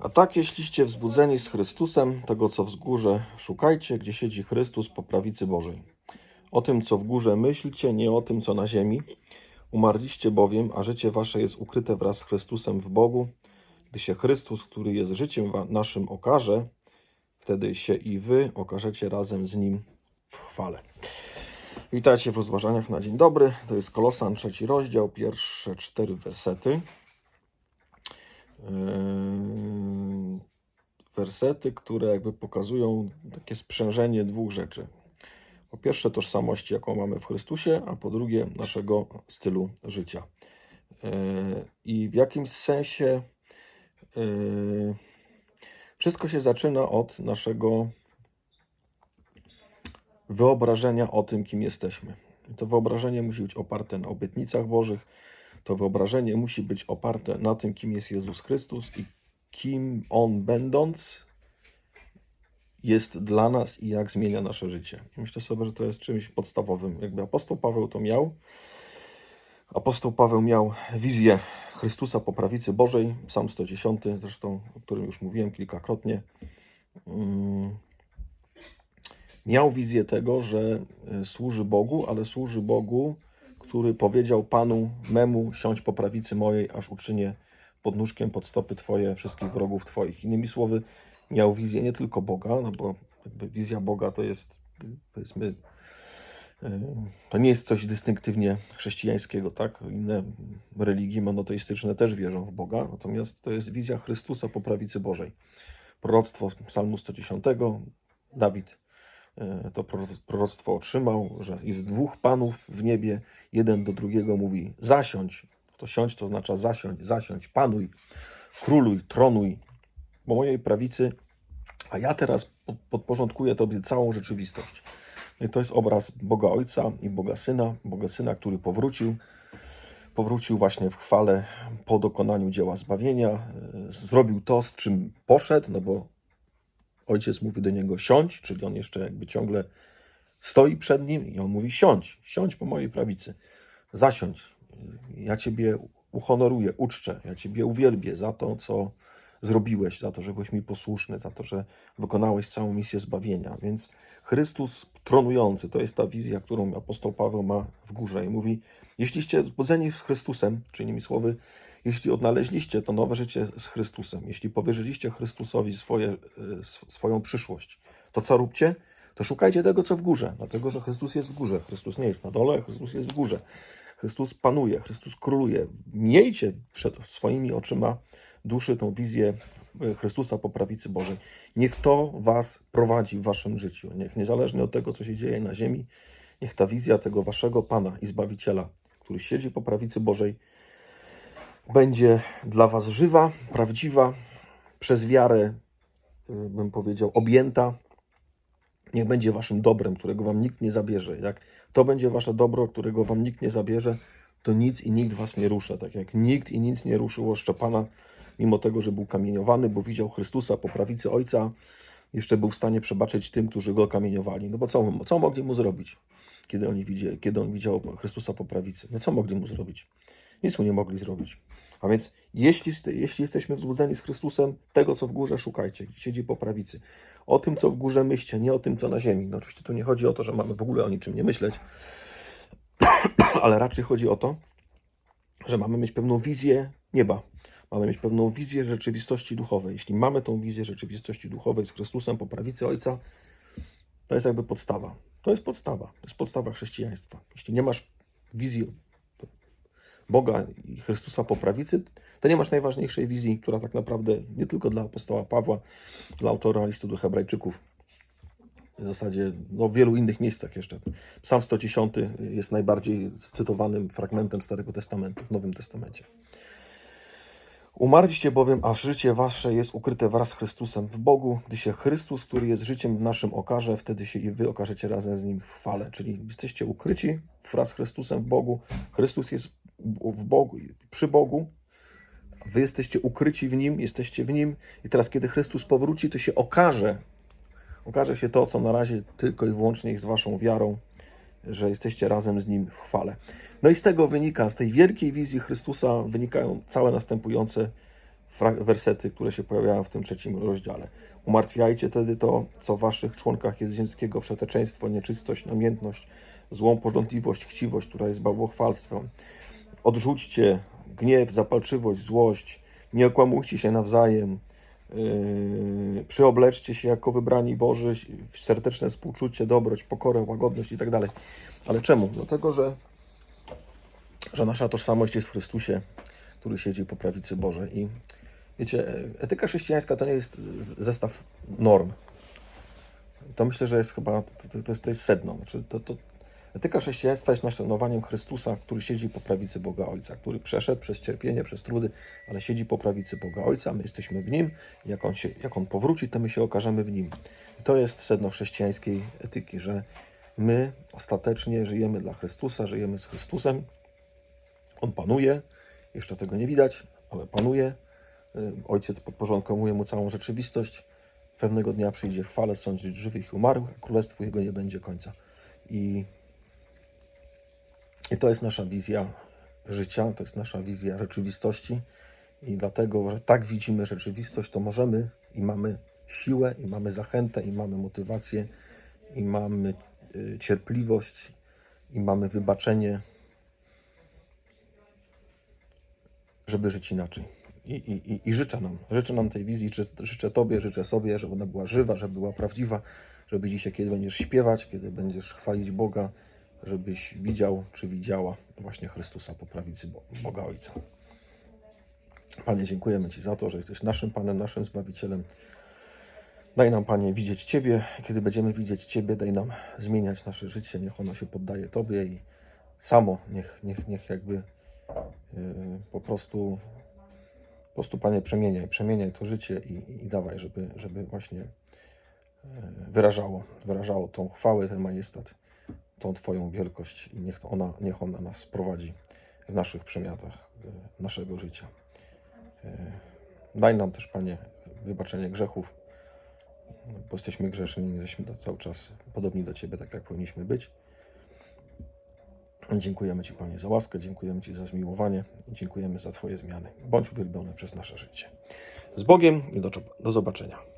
A tak, jeśliście wzbudzeni z Chrystusem, tego co w górze szukajcie, gdzie siedzi Chrystus po prawicy Bożej. O tym, co w górze myślcie, nie o tym, co na ziemi. Umarliście bowiem, a życie wasze jest ukryte wraz z Chrystusem w Bogu. Gdy się Chrystus, który jest życiem naszym, okaże, wtedy się i wy okażecie razem z Nim w chwale. Witajcie w rozważaniach na dzień dobry. To jest Kolosan, trzeci rozdział, pierwsze cztery wersety. Yy, Wersety, które jakby pokazują takie sprzężenie dwóch rzeczy. Po pierwsze, tożsamości, jaką mamy w Chrystusie, a po drugie, naszego stylu życia. Yy, I w jakimś sensie yy, wszystko się zaczyna od naszego wyobrażenia o tym, kim jesteśmy. To wyobrażenie musi być oparte na obietnicach Bożych. To wyobrażenie musi być oparte na tym, kim jest Jezus Chrystus i kim On będąc jest dla nas i jak zmienia nasze życie. Myślę sobie, że to jest czymś podstawowym. Jakby apostoł Paweł to miał. Apostoł Paweł miał wizję Chrystusa po prawicy Bożej, Psalm 110, zresztą o którym już mówiłem kilkakrotnie. Mm. Miał wizję tego, że e, służy Bogu, ale służy Bogu, który powiedział Panu memu, siądź po prawicy mojej, aż uczynię podnóżkiem pod stopy Twoje wszystkich wrogów Twoich. Innymi słowy, miał wizję nie tylko Boga, no bo wizja Boga to jest, powiedzmy, e, to nie jest coś dystynktywnie chrześcijańskiego, tak? Inne religie monoteistyczne też wierzą w Boga, natomiast to jest wizja Chrystusa po prawicy Bożej. Proroctwo Psalmu 110, Dawid e, to proro- proroctwo otrzymał, że jest dwóch panów w niebie, jeden do drugiego mówi zasiądź, to siądź to oznacza zasiądź, zasiądź, panuj, króluj, tronuj po mojej prawicy, a ja teraz po- podporządkuję Tobie całą rzeczywistość. I to jest obraz Boga Ojca i Boga Syna, Boga Syna, który powrócił, powrócił właśnie w chwale po dokonaniu dzieła zbawienia, e, zrobił to, z czym poszedł, no bo ojciec mówi do niego siądź, czyli on jeszcze jakby ciągle stoi przed nim i on mówi siądź, siądź po mojej prawicy, zasiądź. Ja Ciebie uhonoruję, uczczę, ja Ciebie uwielbię za to, co zrobiłeś, za to, że byłeś mi posłuszny, za to, że wykonałeś całą misję zbawienia. Więc Chrystus tronujący, to jest ta wizja, którą apostoł Paweł ma w górze i mówi, jeśliście zbudzeni z Chrystusem, czy innymi słowy, jeśli odnaleźliście to nowe życie z Chrystusem, jeśli powierzyliście Chrystusowi swoje, e, sw- swoją przyszłość, to co róbcie? To szukajcie tego, co w górze, dlatego że Chrystus jest w górze. Chrystus nie jest na dole, Chrystus jest w górze. Chrystus panuje, Chrystus króluje. Miejcie przed swoimi oczyma duszy tą wizję e, Chrystusa po prawicy Bożej. Niech to Was prowadzi w Waszym życiu. Niech niezależnie od tego, co się dzieje na ziemi, niech ta wizja tego Waszego Pana i Zbawiciela, który siedzi po prawicy Bożej, będzie dla Was żywa, prawdziwa, przez wiarę, y, bym powiedział, objęta. Niech będzie Waszym dobrem, którego Wam nikt nie zabierze. Jak to będzie Wasze dobro, którego Wam nikt nie zabierze, to nic i nikt Was nie ruszy. Tak jak nikt i nic nie ruszyło Szczepana, mimo tego, że był kamieniowany, bo widział Chrystusa po prawicy Ojca, jeszcze był w stanie przebaczyć tym, którzy go kamieniowali. No bo co, co mogli mu zrobić, kiedy, oni widzi, kiedy on widział Chrystusa po prawicy? No co mogli mu zrobić? Nic mu nie mogli zrobić. A więc jeśli, jeśli jesteśmy wzbudzeni z Chrystusem, tego co w górze szukajcie, siedzi po prawicy. O tym, co w górze myślcie, nie o tym, co na ziemi. No oczywiście tu nie chodzi o to, że mamy w ogóle o niczym nie myśleć, ale raczej chodzi o to, że mamy mieć pewną wizję nieba. Mamy mieć pewną wizję rzeczywistości duchowej. Jeśli mamy tą wizję rzeczywistości duchowej z Chrystusem po prawicy Ojca, to jest jakby podstawa. To jest podstawa. To jest podstawa chrześcijaństwa. Jeśli nie masz wizji Boga i Chrystusa po prawicy, to nie masz najważniejszej wizji, która tak naprawdę nie tylko dla apostoła Pawła, dla autora listu do Hebrajczyków, w zasadzie no, w wielu innych miejscach jeszcze. Psalm 110 jest najbardziej cytowanym fragmentem Starego Testamentu, w Nowym Testamencie. Umarliście bowiem, a życie wasze jest ukryte wraz z Chrystusem w Bogu. Gdy się Chrystus, który jest życiem naszym okaże, wtedy się i wy okażecie razem z Nim w chwale. Czyli jesteście ukryci wraz z Chrystusem w Bogu. Chrystus jest w Bogu, przy Bogu. Wy jesteście ukryci w Nim, jesteście w Nim. I teraz, kiedy Chrystus powróci, to się okaże, okaże się to, co na razie tylko i wyłącznie jest waszą wiarą, że jesteście razem z Nim w chwale. No i z tego wynika, z tej wielkiej wizji Chrystusa wynikają całe następujące wersety, które się pojawiają w tym trzecim rozdziale. Umartwiajcie tedy to, co w waszych członkach jest ziemskiego, wszeteczeństwo, nieczystość, namiętność, złą pożądliwość, chciwość, która jest bałwochwalstwem. Odrzućcie gniew, zapalczywość, złość, nie okłamujcie się nawzajem, Yy, przyobleczcie się jako wybrani Boży serdeczne współczucie, dobroć, pokorę, łagodność i tak dalej. Ale czemu? Dlatego, że, że nasza tożsamość jest w Chrystusie, który siedzi po prawicy Bożej. I wiecie, etyka chrześcijańska to nie jest zestaw norm. To myślę, że jest chyba, to, to, to, jest, to jest sedno. Znaczy, to, to, etyka chrześcijaństwa jest naśladowaniem Chrystusa, który siedzi po prawicy Boga Ojca, który przeszedł przez cierpienie, przez trudy, ale siedzi po prawicy Boga Ojca, my jesteśmy w Nim. Jak On, się, jak on powróci, to my się okażemy w Nim. To jest sedno chrześcijańskiej etyki, że my ostatecznie żyjemy dla Chrystusa, żyjemy z Chrystusem. On panuje, jeszcze tego nie widać, ale panuje. Y, Ojciec podporządkowuje mu całą rzeczywistość. Pewnego dnia przyjdzie w chwale sądzić żywych i umarłych, a królestwu Jego nie będzie końca. I, I to jest nasza wizja życia, to jest nasza wizja rzeczywistości. I dlatego, że tak widzimy rzeczywistość, to możemy i mamy siłę, i mamy zachętę, i mamy motywację, i mamy y, cierpliwość, i mamy wybaczenie, żeby żyć inaczej. I, i, i, I życzę nam, życzę nam tej wizji, ży- życzę Tobie, życzę sobie, żeby ona była żywa, żeby była prawdziwa, żeby dzisiaj, kiedy będziesz śpiewać, kiedy będziesz chwalić Boga, żebyś widział czy widziała właśnie Chrystusa po prawicy Bo- Boga Ojca. Panie, dziękujemy Ci za to, że jesteś naszym Panem, naszym Zbawicielem. Daj nam, Panie, widzieć Ciebie. Kiedy będziemy widzieć Ciebie, daj nam zmieniać nasze życie. Niech ono się poddaje Tobie i samo, niech, niech, niech jakby yy, po prostu, po prostu, Panie, przemieniaj, przemieniaj to życie i, i dawaj, żeby, żeby właśnie yy, wyrażało, wyrażało tą chwałę, ten majestat, tą Twoją wielkość i niech ona, niech ona nas prowadzi w naszych przemiatach yy, naszego życia. Yy, Daj nam też, Panie, wybaczenie grzechów, bo jesteśmy grzeszni, jesteśmy cały czas podobni do Ciebie, tak jak powinniśmy być. Dziękujemy Ci, Panie, za łaskę, dziękujemy Ci za zmiłowanie, dziękujemy za Twoje zmiany. Bądź uwielbiony przez nasze życie. Z Bogiem i do, do zobaczenia.